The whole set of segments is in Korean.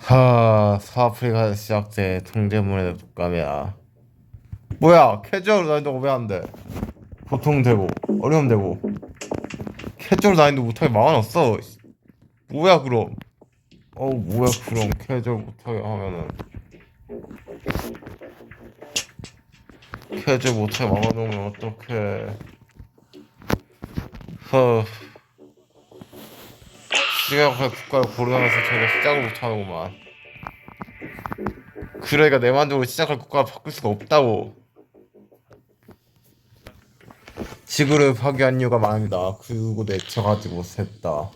하, 서아프리카 시작제 통제문의 독감이야. 뭐야, 캐주얼 난이도가 왜안 돼? 보통 되고, 어려움 되고. 캐주얼 난이도 못하게 막아놨어. 뭐야, 그럼. 어, 뭐야, 그럼. 캐주얼 못하게 하면은. 캐주얼 못하게 막아놓으면 어떡해. 허. 시각을 국가를 고르면서 저희가 시작을 못하는구만. 그러니까 내 만족으로 시작할 국가를 바꿀 수가 없다고. 지구를 파괴한 이유가 많습니다. 그리고 내쳐가지 못했다.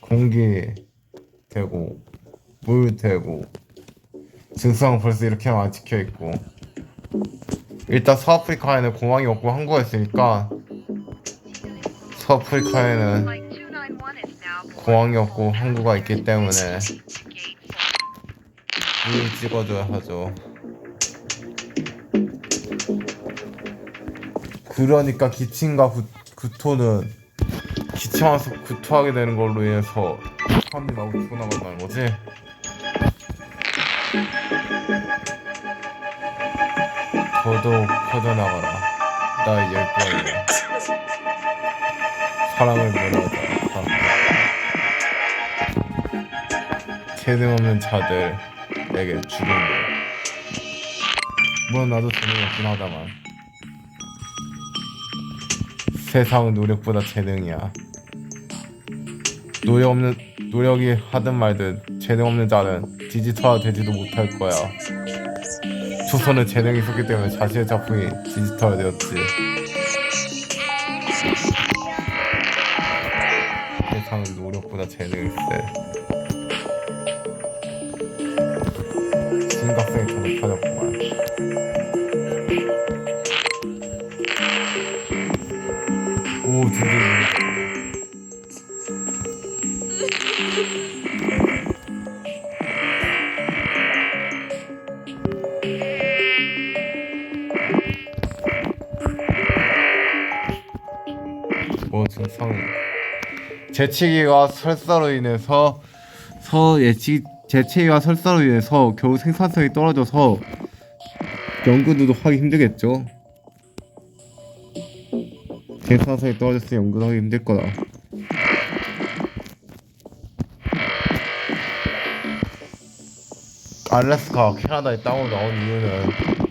공기 되고 물 되고 증상 벌써 이렇게 많이 찍혀 있고 일단 서아프리카에는 공항이 없고 항구가 있으니까 서아프리카에는 Flight 291 is now boarding. 공항이 없고 항구가 있기 때문에 물을 찍어줘야 하죠. 그러니까 기침과 구, 구토는 기침하면서 구토하게 되는 걸로 인해서 사람들이 마구 죽어나간다는 거지. 더더욱 퍼져나가라. 나의 열병이야. 사랑을 몰아다. 재능 없는 자들 내게 죽은 거. 물론 나도 재능 없긴 하다만. 세상은 노력보다 재능이야. 노력 없는 노력이 하든 말든 재능 없는 자는 디지털화 되지도 못할 거야. 조선은 재능이 있었기 때문에 자신의 작품이 디지털화 되었지. 세상은 노력보다 재능이 세. 심각성이 더 높아졌구만. 오, 드디어. 뭐 증상 재치기와 설사로 인해서 서 예치 재채기와 설사로 인해서 겨우 생산성이 떨어져서 연구도 하기 힘들겠죠. 생산성이 떨어졌으니 연구도 하기 힘들 거다. 알래스카 캐나다의 땅으로 나온 이유는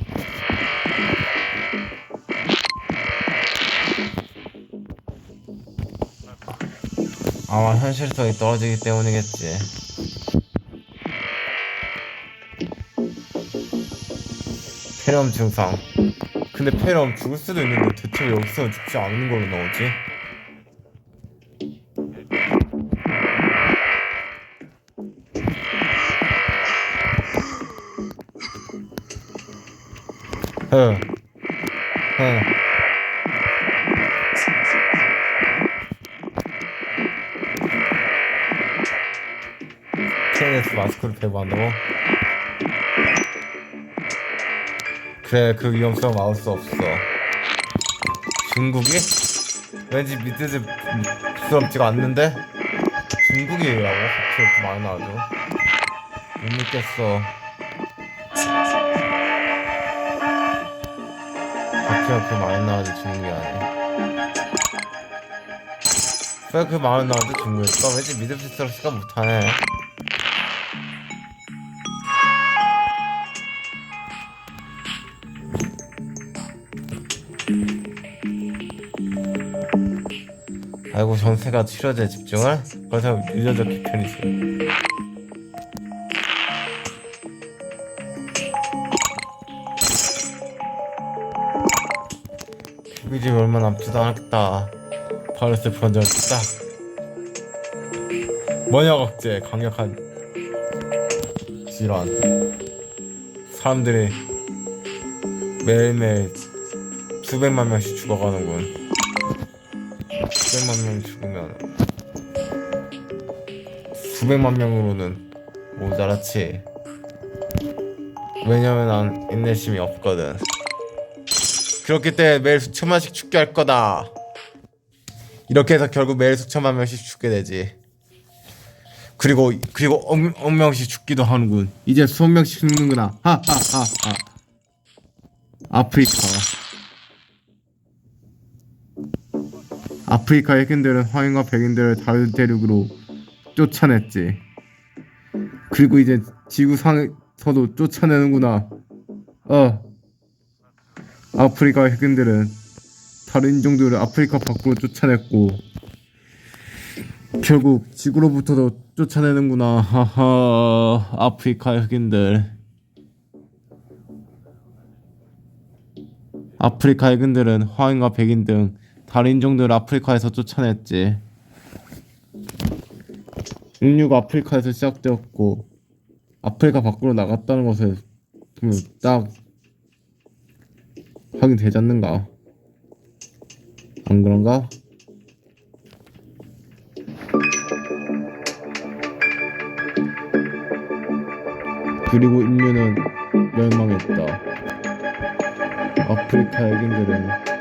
아마 현실성이 떨어지기 때문이겠지. 폐렴 증상. 근데 폐렴 죽을 수도 있는데 대체 왜 여기서는 죽지 않는 걸로 나오지? 흐. 흐. KNS 마스크를 배부 한다고? 그래 그 위험성 수 없어 중국이? 왠지 믿으지 부끄럽지가 않는데? 중국이라고? 그렇게 많이 나와도 못 믿겠어 바퀴가 그렇게 많이 나와도 중국이 아니야 왜 그렇게 많이 나와도 중국일까? 왠지 있을까 못하네 아이고 전세가 치료제 집중을? 그래서 밀려졌기 편이지 비비지 얼마 남지도 않았겠다. 불안정을 딱 면역 억제. 강력한 질환. 사람들이 매일매일 수백만 명씩 죽어가는군 수백만 명 죽으면 수백만 명으로는 모자랐지 왜냐면 난 인내심이 없거든 그렇기 때문에 매일 수천만씩 죽게 할 거다 이렇게 해서 결국 매일 수천만 명씩 죽게 되지. 그리고 그리고 억, 억 명씩 죽기도 하는군. 이제 수천 명씩 죽는구나. 하하하하. 아프리카. 아프리카 핵인들은 화인과 백인들을 다른 대륙으로 쫓아냈지. 그리고 이제 지구상에서도 쫓아내는구나. 어. 아프리카 핵인들은 다른 인종들을 아프리카 밖으로 쫓아냈고 결국 지구로부터도 쫓아내는구나. 하하. 아프리카 핵인들. 아프리카 핵인들은 화인과 백인 등 다른 인종들을 아프리카에서 쫓아냈지. 인류가 아프리카에서 시작되었고 아프리카 밖으로 나갔다는 것을 보면 딱 확인되지 않는가? 안 그런가? 그리고 인류는 멸망했다. 아프리카 핵인들은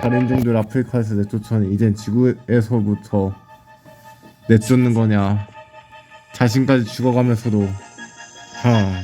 다른 종들 아프리카에서 내쫓아니 이젠 지구에서부터 내쫓는 거냐? 자신까지 죽어가면서도 하